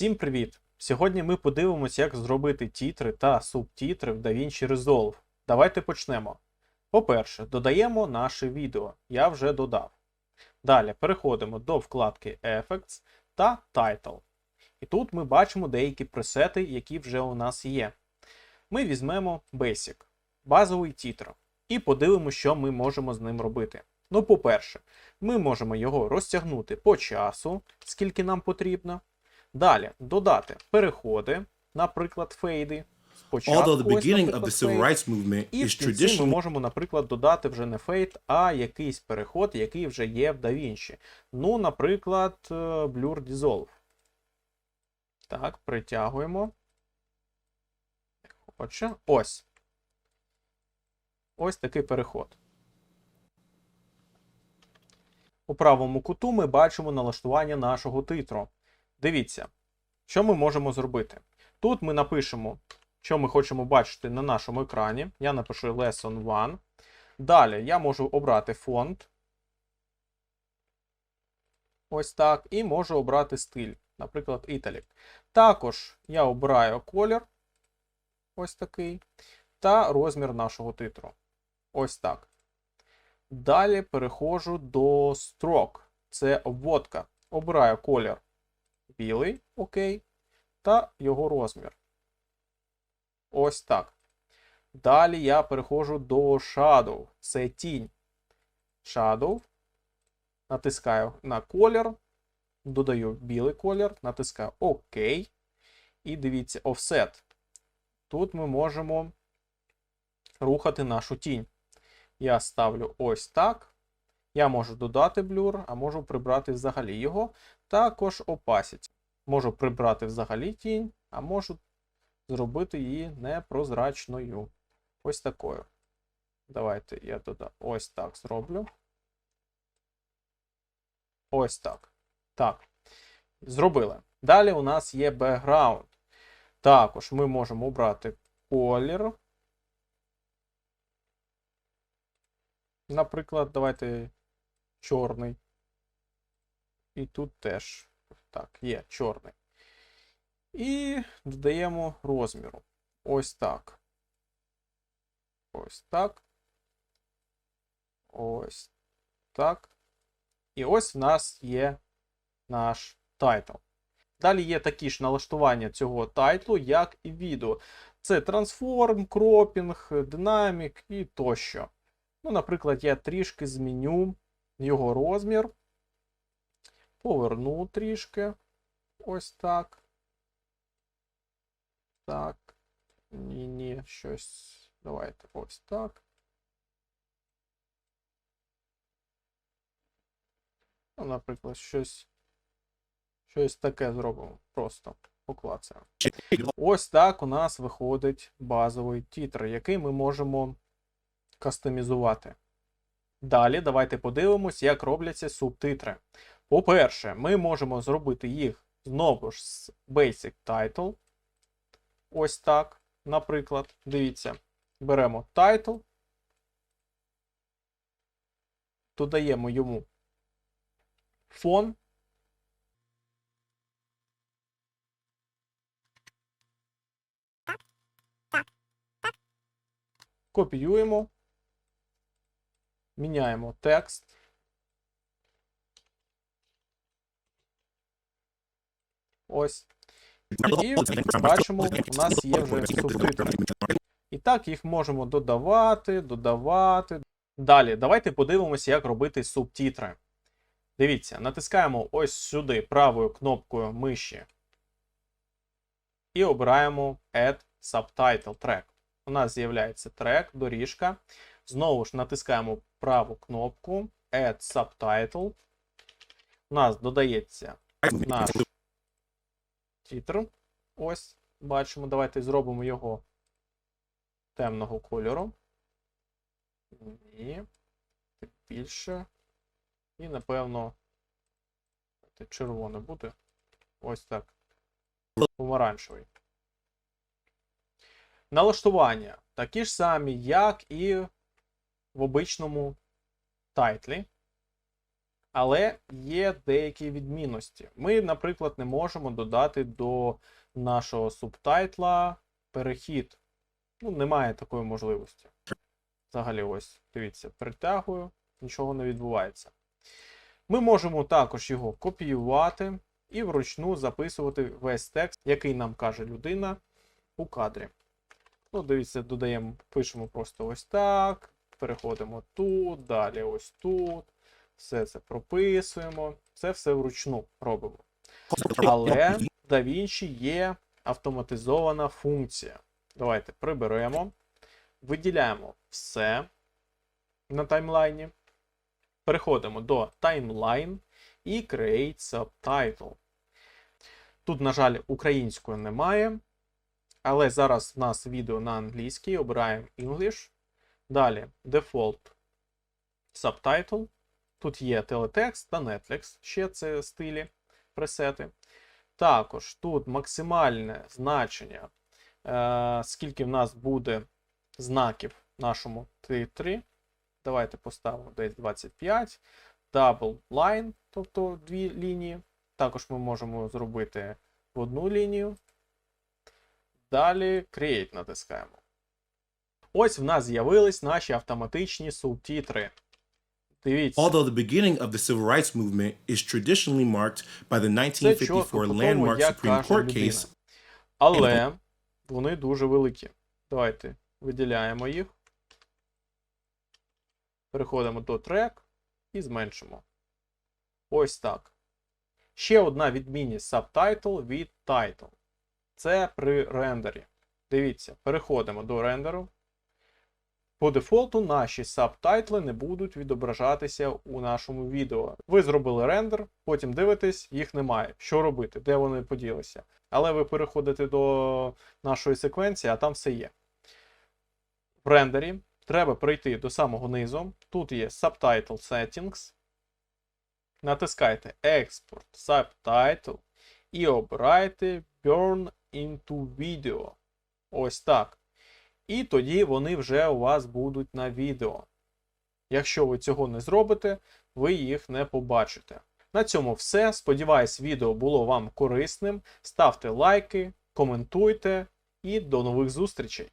Всім привіт! Сьогодні ми подивимося, як зробити тітри та субтітри в DaVinci Resolve. Давайте почнемо. По-перше, додаємо наше відео. Я вже додав. Далі переходимо до вкладки Effects та Title. І тут ми бачимо деякі пресети, які вже у нас є. Ми візьмемо Basic, базовий тітр, і подивимося, що ми можемо з ним робити. Ну, по-перше, ми можемо його розтягнути по часу, скільки нам потрібно. Далі додати переходи, наприклад, фейди. Спочатку, the ось, beginning of the civil rights movement І в кінці ми можемо, наприклад, додати вже не фейд, а якийсь переход, який вже є в DaVinci. Ну, наприклад, е, Blur Dissolve. Так, притягуємо. Отже, ось. Ось такий переход. У правому куту ми бачимо налаштування нашого титру. Дивіться, що ми можемо зробити. Тут ми напишемо, що ми хочемо бачити на нашому екрані. Я напишу Lesson 1. Далі я можу обрати фонд. Ось так. І можу обрати стиль, наприклад, Italic. Також я обираю колір. Ось такий. Та розмір нашого титру. Ось так. Далі переходжу до строк. Це обводка. Обираю колір білий, окей, та його розмір. Ось так. Далі я переходжу до Shadow. Це тінь. Shadow. Натискаю на колір. Додаю білий колір, натискаю ОК. І дивіться, Offset. Тут ми можемо рухати нашу тінь. Я ставлю ось так. Я можу додати блюр, а можу прибрати взагалі його. Також opacity. Можу прибрати взагалі тінь, а можу зробити її непрозрачною. Ось такою. Давайте я додам ось так зроблю. Ось так. Так. Зробили. Далі у нас є бекграунд. Також ми можемо обрати колір. Наприклад, давайте чорний. І тут теж. Так, є чорний. І додаємо розміру. Ось так. Ось так. Ось так. І ось в нас є наш тайтл. Далі є такі ж налаштування цього тайтлу, як і відео. Це трансформ, кропінг, динамік і тощо. Ну, наприклад, я трішки зміню його розмір. Поверну трішки. Ось так. Так. Ні, ні, щось. Давайте ось так. Ну, наприклад, щось. Щось таке зробимо. Просто поклацаємо. Ось так у нас виходить базовий титр, який ми можемо кастомізувати. Далі давайте подивимось, як робляться субтитри. По-перше, ми можемо зробити їх знову ж з Basic Title. Ось так. Наприклад, дивіться, беремо title, додаємо йому фон. Копіюємо. Міняємо текст. Ось. І бачимо, у нас є вже субтитри. І так їх можемо додавати, додавати. Далі, давайте подивимося, як робити субтитри. Дивіться, натискаємо ось сюди правою кнопкою миші. І обираємо Add Subtitle Track. У нас з'являється трек, доріжка. Знову ж натискаємо праву кнопку Add Subtitle. У нас додається наш титр. Ось, бачимо. Давайте зробимо його темного кольору. Ні. Більше. І, напевно, червоне буде. Ось так. Помаранчевий. Налаштування такі ж самі, як і в обичному тайтлі. Але є деякі відмінності. Ми, наприклад, не можемо додати до нашого субтайтла перехід. Ну, немає такої можливості. Взагалі, ось, дивіться, притягую, нічого не відбувається. Ми можемо також його копіювати і вручну записувати весь текст, який нам каже людина у кадрі. Ну, дивіться, додаємо, пишемо просто ось так. Переходимо тут, далі ось тут. Все це прописуємо. Це все вручну робимо. Але в DaVinci є автоматизована функція. Давайте приберемо, виділяємо все на таймлайні. Переходимо до Timeline і Create Subtitle. Тут, на жаль, української немає. Але зараз в нас відео на англійській. Обираємо English. Далі Default Subtitle. Тут є телетекст та Netflix, ще це стилі пресети. Також тут максимальне значення, е, скільки в нас буде знаків в нашому титрі. Давайте поставимо десь 25. Double line, тобто дві лінії. Також ми можемо зробити в одну лінію. Далі Create натискаємо. Ось в нас з'явились наші автоматичні субтитри. Дивіться. Although the beginning of the civil rights movement is traditionally marked by the 1954 по landmark Supreme Court case, Але вони дуже великі. Давайте виділяємо їх. Переходимо до трек і зменшимо. Ось так. Ще одна відмінність Subtitle від Title. Це при рендері. Дивіться, переходимо до рендеру. По дефолту наші сабтайтли не будуть відображатися у нашому відео. Ви зробили рендер, потім дивитесь, їх немає. Що робити? Де вони поділися? Але ви переходите до нашої секвенції, а там все є. В рендері треба прийти до самого низу. Тут є Subtitle Settings. Натискайте Export Subtitle і обирайте Burn into Video. Ось так. І тоді вони вже у вас будуть на відео. Якщо ви цього не зробите, ви їх не побачите. На цьому все. Сподіваюсь, відео було вам корисним. Ставте лайки, коментуйте і до нових зустрічей!